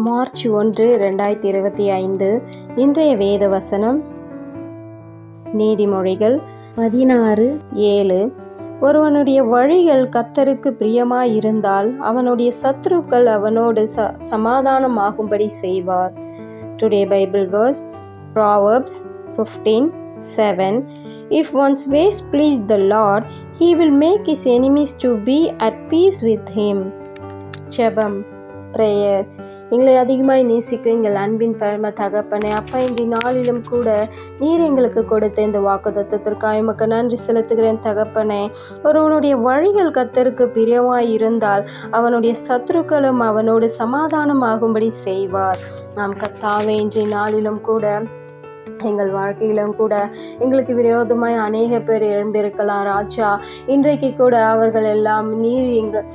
March ஒன்று ரெண்டாயிரத்தி இருபத்தி ஐந்து. இன்றைய வேத வசனம் நீதிமொழிகள் பதினாறு ஏழு. ஒருவனுடைய வழிகள் கத்தருக்கு பிரியமாயிருந்தால் அவனுடைய சத்ருக்கள் அவனோடு ச சமாதானமாகும்படி செய்வார். Today Bible verse Proverbs fifteen seven if one's ways please the Lord he will make his enemies to be at peace with him ஜெபம் ப்ரேயர் எங்களை அதிகமாய் நேசிக்கும் எங்கள் அன்பின் பரம தகப்பனே அப்பா இன்றி நாளிலும் கூட நீர் எங்களுக்கு கொடுத்த இந்த வாக்குத்தத்திற்காக எமக்கு நன்றி செலுத்துகிறேன் தகப்பனே. ஒருவனுடைய வழிகள் கத்தருக்கு பிரியமாய் இருந்தால் அவனுடைய சத்துருக்களும் அவனோடு சமாதானமாகும்படி செய்வார். நாம் கத்தாவே இன்றைய நாளிலும் கூட எங்கள் வாழ்க்கையிலும் கூட எங்களுக்கு விரோதமாய் அநேக பேர் எழும்பியிருக்கலாம் ராஜா. இன்றைக்கு கூட அவர்கள் எல்லாம் நீர் எங்கள்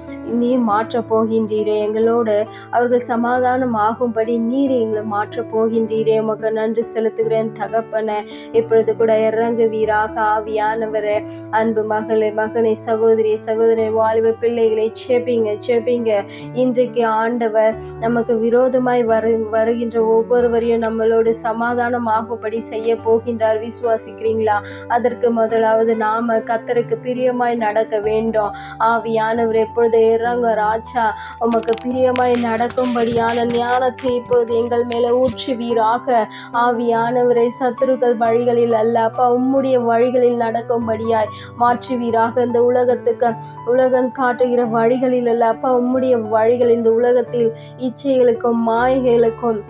நீர் மாற்றப் போகின்றீரே. எங்களோடு அவர்கள் சமாதானம் ஆகும்படி நீர் எங்களை மாற்றப் போகின்றீரே. உமக்கு நன்றி செலுத்துகிறேன் தகப்பனை. இப்பொழுது கூட இறங்குவீராக ஆவியானவரே. அன்பு மகளே மகனை சகோதரி சகோதரி வாலிப பிள்ளைகளை சேப்பிங்க சேப்பிங்க இன்றைக்கு ஆண்டவர் நமக்கு விரோதமாய் வரு வருகின்ற ஒவ்வொருவரையும் நம்மளோடு சமாதானம் ஆகும்படி செய்ய போகின்றார். விசுவாசிக்கிறீங்களா? அதற்கு முதலாவது நாம கத்தருக்கு பிரியமாய் நடக்க வேண்டும். ஆவியானவர் எப்பொழுது இறங்க ராஜா உமக்கு பிரியமாய் நடக்கும்படியான ஞானத்தை இப்பொழுது எங்கள் மேலே ஊற்றுவீராக. ஆவியானவரை சத்துருக்கள் வழிகளில் அல்ல அப்பா உம்முடைய வழிகளில் நடக்கும்படியாய் மாற்றுவீராக. இந்த உலகத்துக்கு உலகம் காட்டுகிற வழிகளில் அல்ல அப்பா உம்முடைய வழிகள் இந்த உலகத்தில் இச்சைகளுக்கும் மாய்களுக்கும்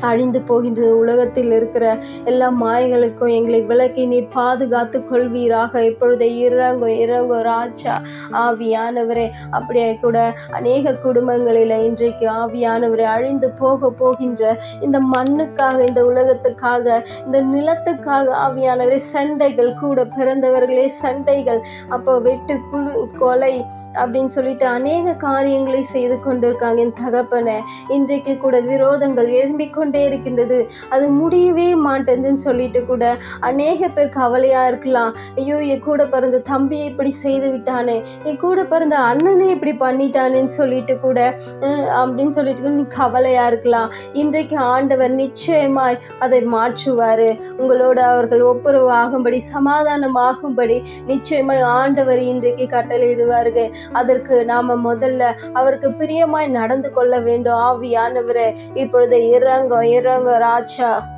அழிந்து போகின்ற உலகத்தில் இருக்கிற எல்லா மாயங்களுக்கும் எங்களை விளக்கி நீர் பாதுகாத்து கொள்வீராக. இப்பொழுதே இறங்கும் இறங்கும் ராஜா ஆவியானவரே. அப்படியே கூட அநேக குடும்பங்களில் இன்றைக்கு ஆவியானவரை அழிந்து போக போகின்ற இந்த மண்ணுக்காக இந்த உலகத்துக்காக இந்த நிலத்துக்காக ஆவியானவரே சண்டைகள் கூட பிறந்தவர்களே சண்டைகள் அப்போ வெட்டு குழு கொலை அப்படின்னு சொல்லிட்டு அநேக காரியங்களை செய்து கொண்டிருக்காங்க என் தகப்பனை. இன்றைக்கு கூட விரோதங்கள் எழும்பிக் கொண்டே இருக்கின்றது. அது முடியவே மாட்டேதுன்னு சொல்லிட்டு கூட அநேக பேர் கவலையாக இருக்கலாம். ஐயோ என் கூட பிறந்த தம்பியை இப்படி செய்து விட்டானே என் கூட பிறந்த அண்ணனே இப்படி பண்ணிட்டானேன்னு சொல்லிட்டு கூட அப்படின்னு சொல்லிட்டு நீ கவலையாக இருக்கலாம். இன்றைக்கு ஆண்டவர் நிச்சயமாய் அதை மாற்றுவார். உங்களோட அவர்கள் ஒப்புரவு ஆகும்படி சமாதானம் ஆகும்படி நிச்சயமாய் ஆண்டவர் இன்றைக்கு கட்டளையிடுவார்கள் அதற்கு நாம் முதல்ல அவருக்கு பிரியமாய் நடந்து கொள்ள வேண்டும். ஆவியானவரே இப்பொழுது இறங்க இறங்க ராஜா.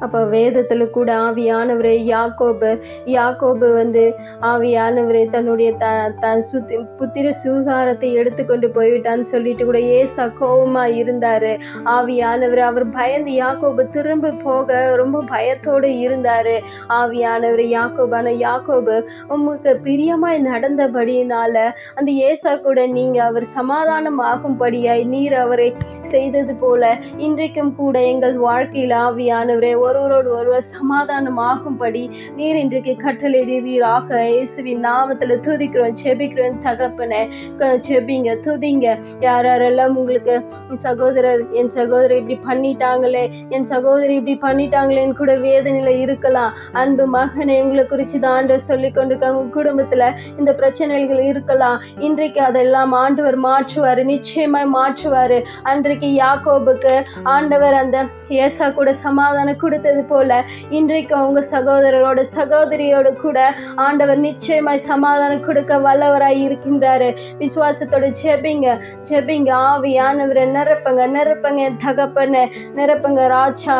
அப்போ வேதத்தில் கூட ஆவியானவரே யாக்கோபு யாக்கோபு வந்து ஆவியானவரே தன்னுடைய த தன் சுத்தி புத்திர சுகாரத்தை எடுத்துக்கொண்டு போய்விட்டான்னு சொல்லிட்டு கூட ஏசா கோபமாக இருந்தார். ஆவியானவர் அவர் பயந்து யாக்கோபு திரும்ப போக ரொம்ப பயத்தோடு இருந்தார். ஆவியானவர் யாக்கோபான யாக்கோபு உங்களுக்கு பிரியமாய் நடந்தபடியினால அந்த ஏசா கூட நீங்கள் அவர் சமாதானம் ஆகும்படியாய் நீர் அவரை செய்தது போல இன்றைக்கும் கூட எங்கள் வாழ்க்கையில் ஆவியானவரே ஒருவரோடு ஒருவர் சமாதானம் ஆகும்படி நீர் இன்றைக்கு கட்டளையிடுவீராக. இயேசுவின் நாமத்தில் துதிக்கிறோம் செபிக்கிறோம் தகப்பனை. க- செபிங்க துதிங்க. யார் யாரெல்லாம் உங்களுக்கு என் சகோதரர் என் சகோதரர் இப்படி பண்ணிட்டாங்களே என் சகோதரி இப்படி பண்ணிட்டாங்களேன்னு கூட வேதனையில் இருக்கலாம். அன்பு மகனை எங்களை குறித்து தான் ஆண்டவர் சொல்லி கொண்டிருக்காங்க உங்க குடும்பத்தில் இந்த பிரச்சனைகள் இருக்கலாம். இன்றைக்கு அதெல்லாம் ஆண்டவர் மாற்றுவார் நிச்சயமாய் மாற்றுவார். அன்றைக்கு யாக்கோபுக்கு ஆண்டவர் அந்த ஏசா கூட சமாதானம் கொடுத்தது போல இன்றைக்கு அவங்க சகோதரரோட சகோதரியோடு கூட ஆண்டவர் நிச்சயமாய் சமாதானம் கொடுக்க வல்லவராய் இருக்கின்றாரு. விசுவாசத்தோட ஜெபிங்க. ஜெபிங்க. ஆவியானவரை நிரப்புங்க. நிரப்புங்க தகப்பன்னு தகப்பனை. நிரப்புங்க ராஜா.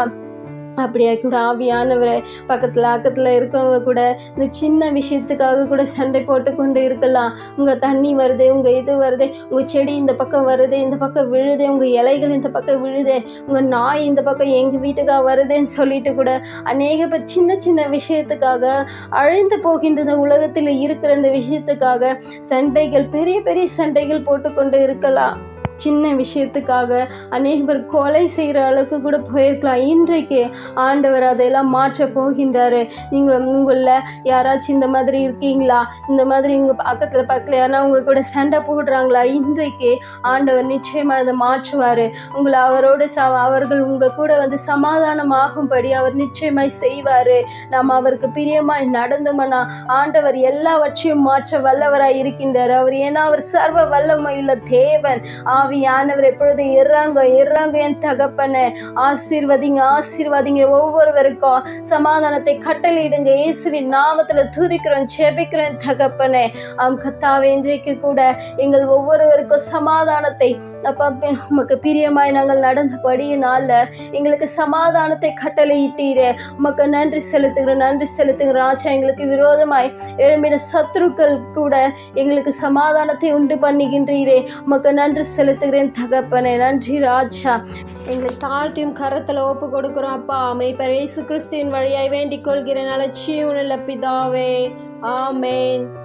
அப்படியா கூட ஆவியானவரை பக்கத்தில் அக்கத்தில் இருக்கவங்க கூட இந்த சின்ன விஷயத்துக்காக கூட சண்டை போட்டு கொண்டு இருக்கலாம். உங்கள் தண்ணி வருது உங்கள் இது வருது உங்கள் செடி இந்த பக்கம் வருது இந்த பக்கம் விழுதே உங்கள் இலைகள் இந்த பக்கம் விழுதே உங்கள் நாய் இந்த பக்கம் எங்கள் வீட்டுக்காக வருதேன்னு சொல்லிட்டு கூட அநேக பேர் சின்ன சின்ன விஷயத்துக்காக அழிந்து போகின்ற இந்த உலகத்தில் இருக்கிற இந்த விஷயத்துக்காக சண்டைகள் பெரிய பெரிய சண்டைகள் போட்டுக்கொண்டு இருக்கலாம். சின்ன விஷயத்துக்காக அநேக பேர் கொலை செய்கிற அளவுக்கு கூட போயிருக்கலாம். இன்றைக்கு ஆண்டவர் அதையெல்லாம் மாற்ற போகின்றாரு. நீங்கள் உங்களில் யாராச்சும் இந்த மாதிரி இருக்கீங்களா? இந்த மாதிரி உங்கள் பக்கத்தில் பக்கத்தில் யாரா உங்கள் கூட சண்டை போடுறாங்களா? இன்றைக்கு ஆண்டவர் நிச்சயமாக அதை மாற்றுவார். உங்களை அவரோடு ச அவர்கள் உங்கள் கூட வந்து சமாதானம் ஆகும்படி அவர் நிச்சயமாய் செய்வார். நாம் அவருக்கு பிரியமாய் நடந்தோம்னா ஆண்டவர் எல்லாவற்றையும் மாற்ற வல்லவராய் இருக்கின்றார். அவர் ஏன்னா அவர் சர்வ வல்லமையுள்ள தேவன். ஆவியானவர் எப்பொழுது இறங்க இறங்க என் தகப்பனை. ஆசீர்வதிங்க ஆசீர்வதிங்க ஒவ்வொருவருக்கும் சமாதானத்தை கட்டளையிடுங்க. இயேசுவின் நாமத்தில் துதிக்கிறோம் ஜெபிக்கிறோம் தகப்பனே. ஆம் கத்தாவே இன்றைக்கு கூட எங்கள் ஒவ்வொருவருக்கும் சமாதானத்தை அப்பா உமக்கு பிரியமாய் நாங்கள் நடந்தபடியினால எங்களுக்கு சமாதானத்தை கட்டளையிட்டீரே. உமக்கு நன்றி செலுத்துகிறோம் நன்றி செலுத்துகிறோம். ராஜா எங்களுக்கு விரோதமாய் எழும்பின சத்துருக்கள் கூட எங்களுக்கு சமாதானத்தை உண்டு பண்ணுகின்றீரே. உமக்கு நன்றி செலுத்துகிறேன் தகப்பனே. நன்றி ராஜா. எங்களை தாழ்த்தியும் கரத்தில் ஒப்பு கொடுக்குறோம் அப்பா. அமைப்பர் இயேசு கிறிஸ்துவின் வழியாய் வேண்டிக் கொள்கிறேன் அலட்சியம் பிதாவே. ஆமேன்.